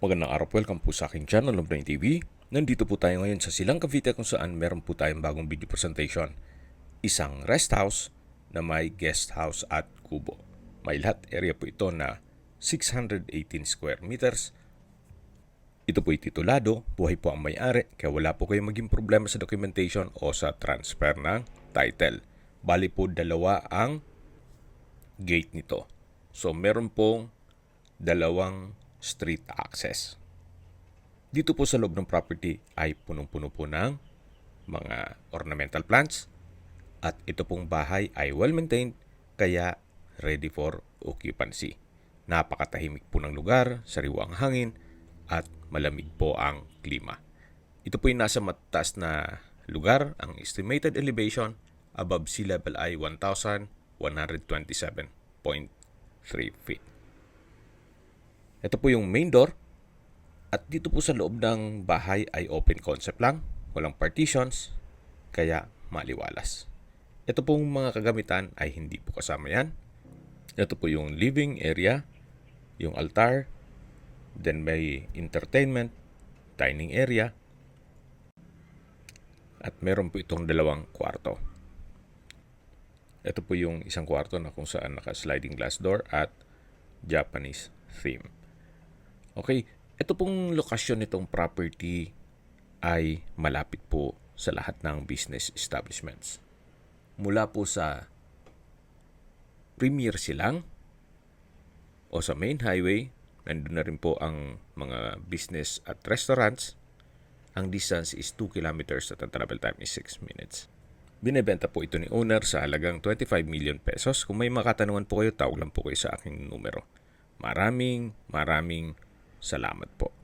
Magandang araw po, welcome po sa aking channel of 9 TV. Nandito po tayo ngayon sa Silang Cavite kung saan meron po tayong bagong video presentation. Isang rest house na may guest house at kubo. May lahat area po ito na 618 square meters. Ito po titulado, buhay po ang may-ari, kaya wala po kayong maging problema sa documentation o sa transfer ng title. Bali po dalawa ang gate nito. So meron pong dalawang street access. Dito po sa loob ng property ay punong-puno po ng mga ornamental plants at ito pong bahay ay well maintained kaya ready for occupancy. Napakatahimik po ng lugar, sariwang hangin at malamig po ang klima. Ito po yung nasa mataas na lugar. Ang estimated elevation above sea level ay 1,127.3 feet. Ito po yung main door. At dito po sa loob ng bahay ay open concept lang. Walang partitions. Kaya maliwalas. Ito pong mga kagamitan ay hindi po kasama yan. Ito po yung living area, yung altar, then may entertainment, dining area, at meron po itong dalawang kwarto. Ito po yung isang kwarto na kung saan naka-sliding glass door at Japanese theme. Okay, ito pong lokasyon nitong property ay malapit po sa lahat ng business establishments. Mula po sa Premier Silang o sa main highway, nandun na rin po ang mga business at restaurants. Ang distance is 2 kilometers at ang travel time is 6 minutes. Binebenta po ito ni owner sa halagang 25 million pesos. Kung may makatanungan po kayo, tawag lang po kayo sa aking numero. Maraming, maraming salamat po.